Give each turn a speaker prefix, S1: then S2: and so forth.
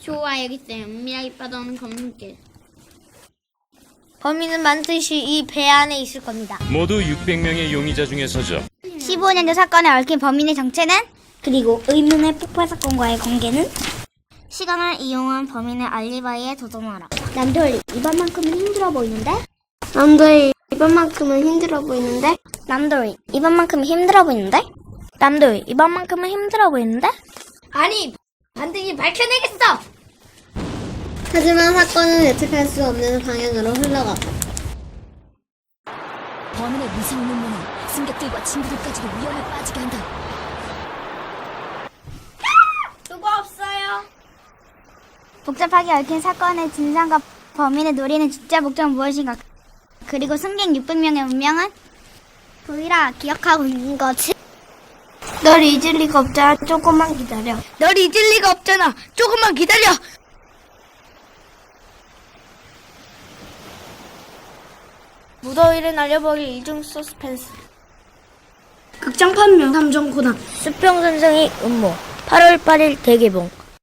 S1: 좋아 여기 있어요. 은밀하게 빠져오는 검은길.
S2: 범인은 반드시 이 배 안에 있을 겁니다.
S3: 모두 600명의 용의자 중에서죠.
S2: 15년 전 사건에 얽힌 범인의 정체는? 그리고 의문의 폭발 사건과의 관계는? 시간을 이용한 범인의 알리바이에 도전하라. 남돌, 이번만큼은 힘들어 보이는데?
S1: 남들 이번만큼은 힘들어 보이는데?
S2: 남돌, 이번만큼은 힘들어 보이는데? 남돌, 이번만큼은 힘들어 보이는데?
S1: 아니 반드시 밝혀내겠어. 하지만 사건은 예측할 수 없는 방향으로 흘러가.
S4: 범인의 무서운 음모는 승객들과 친구들까지도 위험에 빠지게 한다.
S1: 누구 없어요?
S2: 복잡하게 얽힌 사건의 진상과 범인의 노리는 진짜 목적은 무엇인가? 그리고 승객 600명의 운명은? 보이라 기억하고 있는 거지.
S1: 널 잊을 리가 없잖아. 조금만 기다려.
S2: 널 잊을 리가 없잖아. 조금만 기다려. 무더위를 날려버릴 이중 서스펜스.
S1: 극장판 명탐정 코난.
S2: 수평선생의 음모. 8월 8일 대개봉.